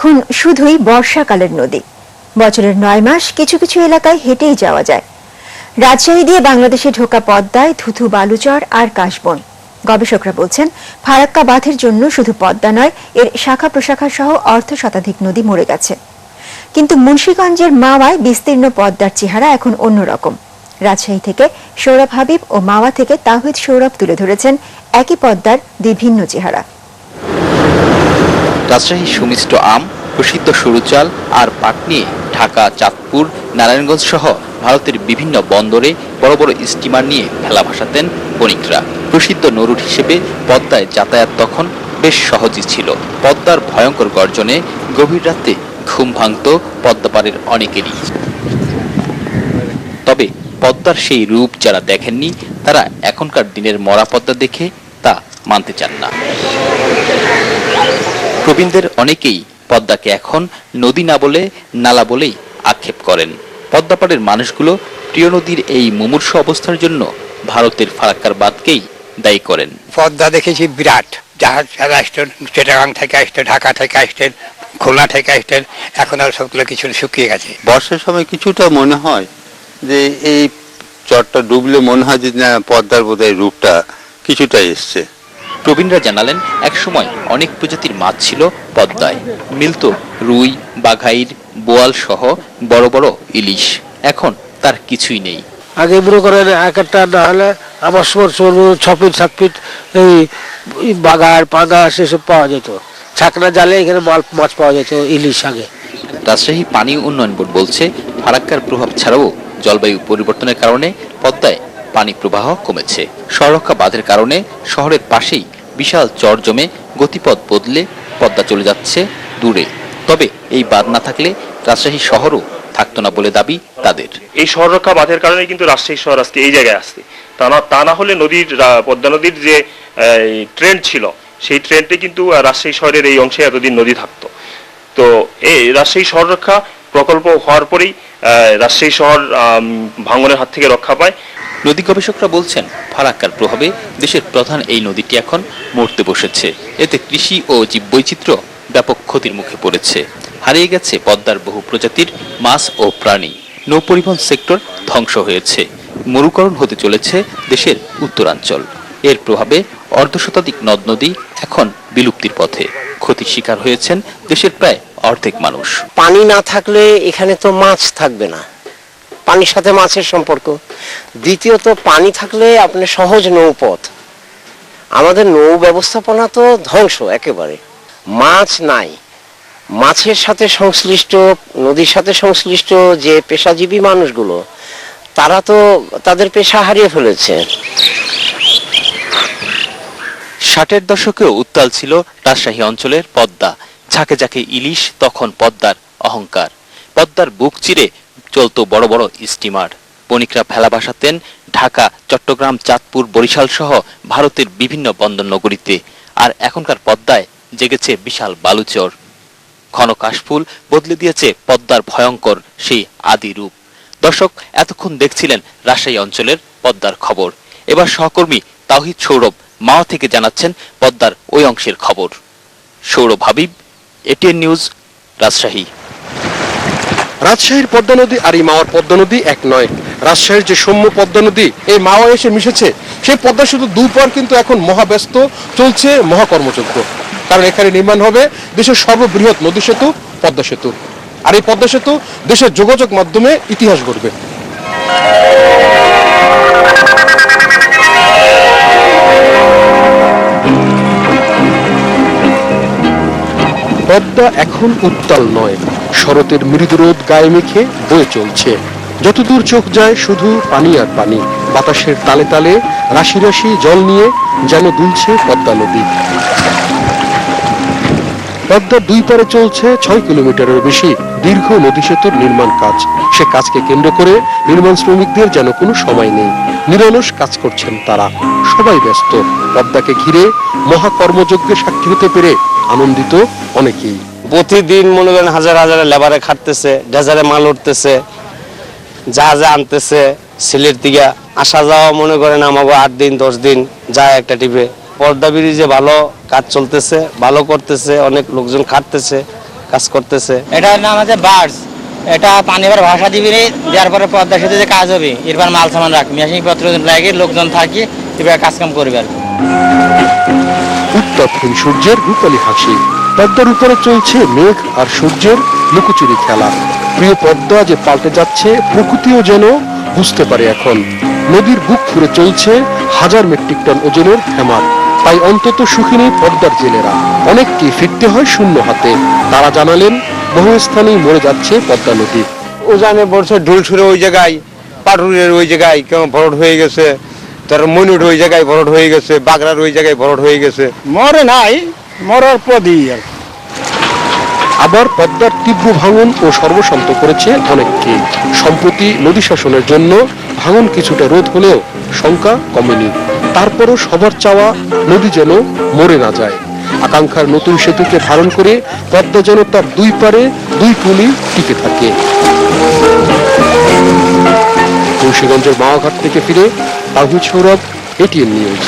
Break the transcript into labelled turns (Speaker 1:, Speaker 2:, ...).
Speaker 1: এখন শুধুই বর্ষাকালের নদী। বছরের নয় মাস কিছু কিছু এলাকায় হেঁটেই যাওয়া যায়। রাজশাহী দিয়ে বাংলাদেশে ঢোকা পদ্মায় থুথু বালুচর আর কাশবন। গবেষকরা বলছেন ফারাক্কা বাঁধের জন্য শুধু পদ্মা নয়, এর শাখা প্রশাখা সহ অর্ধ শতাধিক নদী মরে গেছে। কিন্তু মুন্সীগঞ্জের মাওয়ায় বিস্তীর্ণ পদ্মার চেহারা এখন অন্যরকম। রাজশাহী থেকে সৌরভ হাবিব ও মাওয়া থেকে তাহিদ সৌরভ তুলে ধরেছেন, একই পদ্মার বিভিন্ন চেহারা।
Speaker 2: রাজশাহী সুমিষ্ট আম, প্রসিদ্ধ সরু চাল আর পাট নিয়ে ঢাকা, চাঁদপুর, নারায়ণগঞ্জ সহ ভারতের বিভিন্ন বন্দরে বড় বড় স্টিমার নিয়ে ভেলা ভাসাতেন বণিকরা। প্রসিদ্ধ নরুট হিসেবে পদ্মায় যাতায়াত তখন বেশ সহজই ছিল। পদ্মার ভয়ঙ্কর গর্জনে গভীর রাতে ঘুম ভাঙত পদ্মাপাড়ের অনেকেরই। তবে পদ্মার সেই রূপ যারা দেখেননি, তারা এখনকার দিনের মরা পদ্মা দেখে তা মানতে চান না। প্রবীণদের অনেকেই পদ্মাকে এখন নদী না বলে নালা বলেই আক্ষেপ করেন। পদ্মাপাড়ের মানুষগুলো প্রিয় নদীর এই মুমূর্ষ অবস্থার জন্য ভারতের ফারাক্কার বাদকেই দায়ী করেন।
Speaker 3: পদ্মা দেখেছি বিরাট। জাহাজ আসতেন চিটাগাং থেকে আসতেন ঢাকা থেকে আসতেন খুলনা থেকে আসতেন এখন আর সবগুলো কিছু শুকিয়ে গেছে।
Speaker 4: বর্ষার সময় কিছুটা মনে হয় যে এই চরটা ডুবলে মনে হয় যে না পদ্মার বোধহয় রূপটা কিছুটা এসছে।
Speaker 2: প্রবীণরা জানালেন একসময় অনেক প্রজাতির মাছ ছিল পদ্মায়। মিলত রুই বাঘাইর বোয়াল সহ বড় বড় ইলিশ। এখন তার কিছুই নেই।
Speaker 5: আগে মনে করেন এক একটা না হলে আমার সময় চলবো ছ ফিট সাত ফিট এই বাগার পাঙ্গা সেসব পাওয়া যেত। ছাকনা জালে এখানে মাল মাছ পাওয়া যেত ইলিশ আগে।
Speaker 2: রাজশাহী পানি উন্নয়ন বোর্ড বলছে ফারাক্কার প্রভাব ছাড়াও জলবায়ু পরিবর্তনের কারণে পদ্মায় পানি প্রবাহ কমেছে। সড়কা বাঁধের কারণে শহরের পাশেই বিশাল চর জমে গতিপথ বদলে পদ্মা চলে যাচ্ছে দূরে। তবে এই বাঁধ না থাকলে রাজশাহী শহরও থাকতো না বলে দাবি তাদের।
Speaker 6: এই রক্ষা বাঁধের কারণে কিন্তু রাজশাহী শহর আজকে এই জায়গায় আসছে। তা না তা না হলে নদীর পদ্মা নদীর যে ট্রেন্ড ছিল, সেই ট্রেন্ডে কিন্তু রাজশাহী শহরের এই অংশে এতদিন নদী থাকতো। তো এই রাজশাহী শহর রক্ষা প্রকল্প হওয়ার পরেই রাজশাহী শহর ভাঙনের হাত থেকে রক্ষা পায়।
Speaker 2: নদী গবেষকরা বলছেন, ফারাক্কার প্রভাবে দেশের প্রধান এই নদীটি এখন মরতে বসেছে। এতে কৃষি ও জীববৈচিত্র্য ব্যাপক ক্ষতির মুখে পড়েছে। হারিয়ে গেছে পদ্মার বহু প্রজাতির মাছ ও প্রাণী। নৌপরিবহন সেক্টর ধ্বংস হয়েছে। মরুকরণ হতে চলেছে দেশের উত্তরাঞ্চল। এর প্রভাবে অর্ধশতাধিক নদ নদী এখন বিলুপ্তির পথে। ক্ষতির শিকার হয়েছেন দেশের প্রায় অর্ধেক মানুষ।
Speaker 7: পানি না থাকলে এখানে তো মাছ থাকবে না। পানির সাথে মাছের সম্পর্ক। দ্বিতীয়ত, পানি থাকলে আপনি সহজ নৌপথ। আমাদের নৌ ব্যবস্থাপনা তো ধ্বংস একেবারে। মাছ নাই। মাছের সাথে সংশ্লিষ্ট, নদীর সাথে সংশ্লিষ্ট যে পেশাজীবী মানুষগুলো, তারা তো তাদের পেশা হারিয়ে ফেলেছে।
Speaker 2: ষাটের দশকেও উত্তাল ছিল রাজশাহী অঞ্চলের পদ্মা। ঝাঁকে ঝাঁকে ইলিশ, তখন পদ্মার অহংকার। পদ্মার বুক চিরে চলতো বড় বড় স্টিমার। বণিকরা ভেলা ভাসাতেন ঢাকা, চট্টগ্রাম, চাঁদপুর, বরিশাল সহ ভারতের বিভিন্ন বন্দর নগরীতে। আর এখনকার পদ্মায় জেগেছে বিশাল বালুচর। ঘন কাশফুল বদলে দিয়েছে পদ্মার ভয়ঙ্কর সেই আদি রূপ। দর্শক, এতক্ষণ দেখছিলেন রাজশাহী অঞ্চলের পদ্মার খবর। এবার সহকর্মী তাওহিদ সৌরভ মাও থেকে জানাচ্ছেন পদ্মার ওই অংশের খবর। Saurav Habib, ATN news, Rajshahi.
Speaker 8: রাজশাহীর পদ্মা নদী আর এই মাওয়ার পদ্মা নদী এক নয়। রাজশাহীর যে সৌম্য পদ্মা নদী, এই মাওয়া এসে মিশেছে। সেই পদ্মা সেতু দুপর কিন্তু এখন মহাব্যস্ত, চলছে মহাকর্মযজ্ঞ। কারণ এখানে নির্মাণ হবে দেশের সর্ববৃহৎ নদী সেতু, পদ্মা সেতু। আর এই পদ্মা সেতু দেশের যোগাযোগ মাধ্যমে ইতিহাস গড়বে। পদ্মা এখন উত্তাল নয়। শরতের মৃদুরোদ গায়ে মেখে বয়ে চলছে। যতদূর চোখ যায় শুধু পানি আর পানি। বাতাসের তালে তালে, রাশি রাশি জল নিয়ে যেন দুলছে পদ্মা নদী। পদ্মার দুই পারে চলছে ছয় কিলোমিটারের বেশি দীর্ঘ নদী সেতুর নির্মাণ কাজ। সে কাজকে কেন্দ্র করে নির্মাণ শ্রমিকদের যেন কোনো সময় নেই। নিরলস কাজ করছেন তারা। সবাই ব্যস্ত। পদ্মাকে ঘিরে মহাকর্মযজ্ঞে সাক্ষী হতে পেরে আনন্দিত অনেকেই।
Speaker 9: প্রতিদিন মনে করেন হাজার হাজার লেবারে খাটতেছে ডেজারে মাল উঠতেছে জাহাজে আনতেছে সিলেট দিকে আসা যাওয়া মনে করেন আমাকে আট দিন দশ দিন যায় একটা টিপে পর্দা ব্রিজে ভালো কাজ চলতেছে ভালো করতেছে অনেক লোকজন খাটতেছে কাজ করতেছে।
Speaker 10: এটার নাম আছে বার্স এটা পানিবার ভাষা দিবি রে দেওয়ার পরে পদ্মা সেতু যে কাজ হবে এরপর মাল সামান রাখবি মেশিন পত্র লাগে লোকজন থাকি এবার কাজ কাম করবে আর কি।
Speaker 8: উত্তরহীন সূর্যের রূপালী হাসি। পদ্মার উপরে চলছে মেঘ আর সূর্যের লুকোচুরি খেলা। প্রিয় পদ্মা যে পাল্টে যাচ্ছে প্রকৃতিও যেন বুঝতে পারে এখন। নদীর বুক ফুরে চলছে হাজার মেট্রিক টন ওজনের হেমার। তাই অন্তত সুখী নেই পদ্মার জেলেরা। অনেককে ফিরতে হয় শূন্য হাতে। তারা জানালেন বহু স্থানেই মরে যাচ্ছে পদ্মা নদী।
Speaker 9: উজানে পড়ছে ঢুলছুরে ওই জায়গায় পাটুরের ওই জায়গায় কেমন ভরট হয়ে গেছে। তার মনুর ওই জায়গায় ভরট হয়ে গেছে বাগড়ার ওই জায়গায় ভরট হয়ে গেছে।
Speaker 5: মরে নাই মরার পদই আর।
Speaker 8: আবার পদ্মার তীব্র ভাঙন ও সর্বশান্ত করেছে অনেককে সম্প্রতি নদী শাসনের জন্য ভাঙন কিছুটা রোধ হলেও শঙ্কা কমেনি। তারপরও সবার চাওয়া নদী যেন মরে না যায়। আকাঙ্ক্ষার নতুন সেতুকে ধারণ করে পদ্মা যেন তার দুই পারে দুই কুলি টিকে থাকে। তুলসীগঞ্জের মাওয়াঘাট থেকে ফিরে তাহিদ সৌরভ এটিএন নিউজ